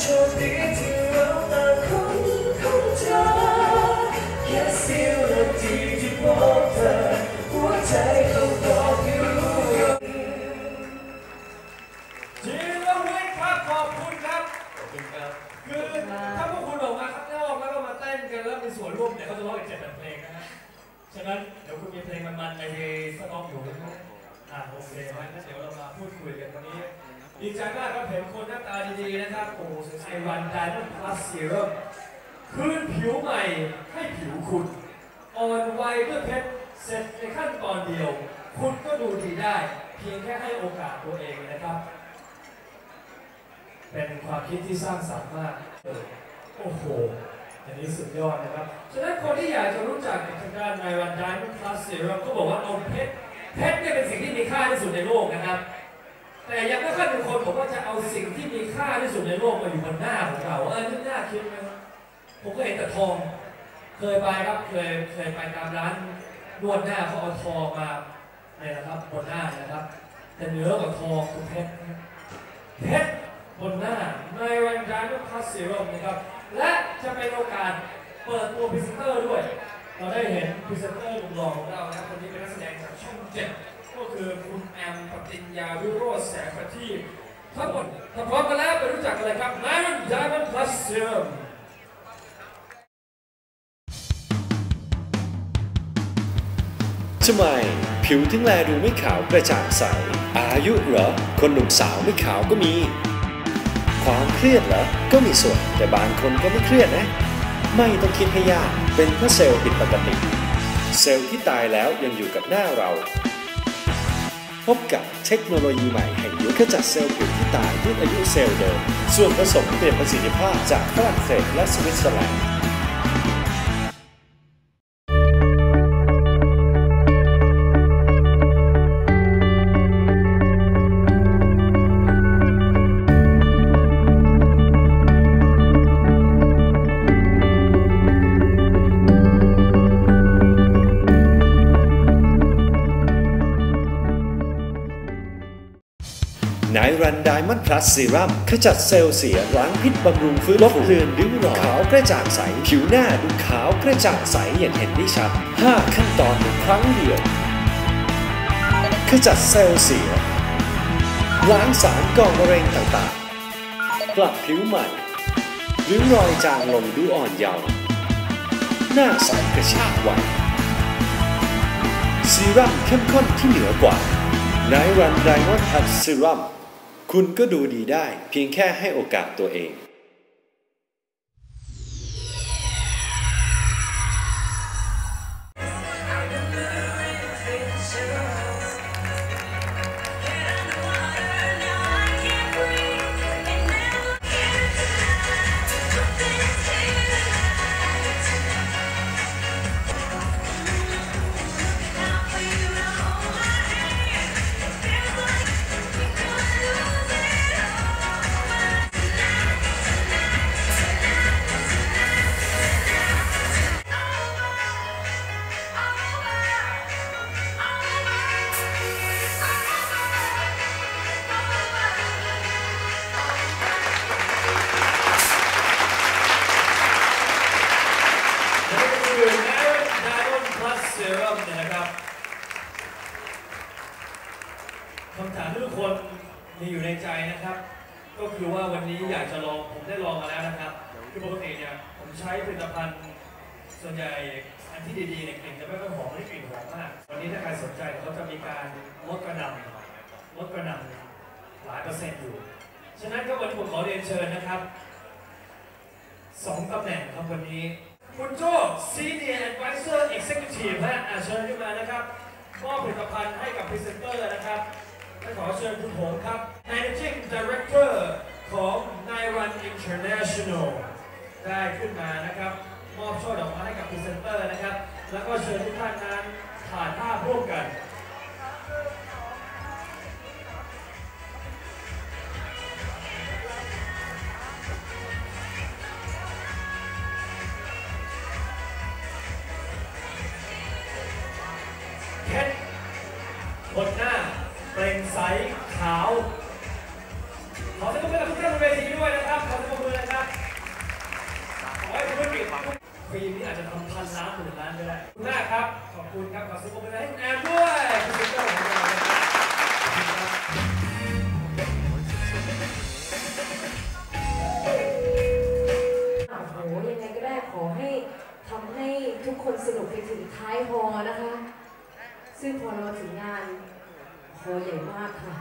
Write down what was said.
โชคดีที่เราต่างคนเข้าใจแค่เสี้ยวนาทีที่พบเธอหัวใจต้องบอกให้รู้จีรวิทย์ครับขอบคุณครับขอบคุณครับ คือถ้าพวกคุณออกมาข้างนอกแล้วก็มาเต้นกันแล้วมีส่วนร่วมเนี่ยเขาจะร้องอีกเจ็ดแปดเพลงนะฮะฉะนั้นเดี๋ยวคุณมีเพลงมันๆในสต็อกอยู่ใช่ไหมอ่าโอเคงั้นเดี๋ยวเรามาพูดคุยกันวันนี้ ดีใจมากครับเห็นคนหน้าตาดีๆนะครับโอ้โหไอวันไดมอนด์พลัสเซีรั่มคืนผิวใหม่ให้ผิวคุณอ่อนวัยด้วยเพชรเสร็จในขั้นตอนเดียว คุณก็ดูดีได้ เพียงแค่ให้โอกาสตัวเองนะครับ เป็นความคิดที่สร้างสรรค์มากโอ้โหอันนี้สุดยอดนะครับ ฉะนั้นคนที่อยากจะรู้จักกับทางด้านในวันดานพลัสเซรั่มก็บอกว่าเอาเพชรเพชรเนี่ยเป็นสิ่งที่มีค่าที่สุดในโลกนะครับ แต่ยังไม่ค่อยมีคนบอกว่าจะเอาสิ่งที่มีค่าที่สุดในโลกมาอยู่บนหน้าของเราเออนี่น่าคิดไหมครับผมก็เห็นแต่ทอง เคยไปครับเคยเคยไปตามร้านนวดหน้าเขาเอาทองมาเนี่ยนะครับบนหน้านะครับ แต่เนื้อกว่าทองคือเพชรเพชรบนหน้าในวันดานพลัสเซรั่มนะครับ และจะเป็นโอกาสเปิดตัวพรีเซนเตอร์ด้วย เราได้เห็นพรีเซนเตอร์หนุ่มหล่อของเรานะครับคนนี้เป็นนักแสดงจากช่องเจ็ด ก็คือคุณแอมปติญญาวิโรจน์แสงประทีปทั้งหมดถ้าพร้อมกันแล้วไปรู้จักกันเลยครับ Diamond Diamond Plus Serum ทำไมผิวถึงแลดูไม่ขาวกระจ่างใส อายุเหรอ คนหนุ่มสาวไม่ขาวก็มี ความเครียดเหรอ ก็มีส่วน แต่บางคนก็ไม่เครียดนะ ไม่ต้องคิดให้ยาก เป็นเพราะเซลล์ผิดปกติ เซลล์ที่ตายแล้วยังอยู่กับหน้าเรา พบกับเทคโนโลยีใหม่แห่งยุคขจัดเซลล์ผิวที่ตายยืดอายุเซลล์เดิม ส่วนผสมเปลี่ยนประสิทธิภาพจากฝรั่งเศสและสวิตเซอร์แลนด์ รันไดมอนด์พลัสซีรัมขจัดเซลล์เสียล้างพิษบำรุงฟื้นลบเลือนริ้วรอยขาวกระจ่างใส ผิวหน้าดูขาวกระจ่างใสอย่างเห็นได้ชัด 5 ขั้นตอนในครั้งเดียว ขจัดเซลล์เสีย ล้างสารก่อมะเร็งต่างๆ กลับผิวใหม่ริ้วรอยจางลงดูอ่อนเยาว์หน้าใสกระชากวัยซีรั่มเข้มข้นที่เหนือกว่าไนรันไดมอนด์พัทซีรั่ม คุณก็ดูดีได้เพียงแค่ให้โอกาสตัวเอง Diamond Plus Serum เนี่ยนะครับคำถามที่ทุกคนมีอยู่ในใจนะครับ ก็คือว่าวันนี้อยากจะลองผมได้ลองมาแล้วนะครับคือปกติเนี่ยผมใช้ผลิตภัณฑ์ส่วนใหญ่อันที่ดีๆเนี่ยกลิ่นจะไม่ค่อยหอมไม่กลิ่นหอมมาก วันนี้ถ้าใครสนใจเขาจะมีการลดกระนำลดกระนำหลายเปอร์เซ็นต์อยู่ ฉะนั้นก็วันนี้ผมขอเรียนเชิญนะครับสองตำแหน่งครับวันนี้ คุณโจ้ Senior Advisor Executive ฮะอะเชิญขึ้นมานะครับมอบผลิตภัณฑ์ให้กับพรีเซนเตอร์นะครับและขอเชิญคุณโหงครับ เพชรบนหน้าเปล่งใสขาว ขอเสียงปรบมือกับทุกท่านบนเวทีด้วยนะครับ ขอเสียงปรบมือนะครับขอให้ธุรกิจฟิล์มนี้อาจจะทำพันล้านหมื่นล้านก็ได้คุณแม่ครับ ขอบคุณครับขอเสียงปรบมือให้คุณแอมด้วยคุณเป็นเจ้าของเราขอให้ทำให้ทุกคนสนุกไปถึงท้ายฮอนะคะ ซึ่งพอเราถึงงานโหใหญ่มากค่ะ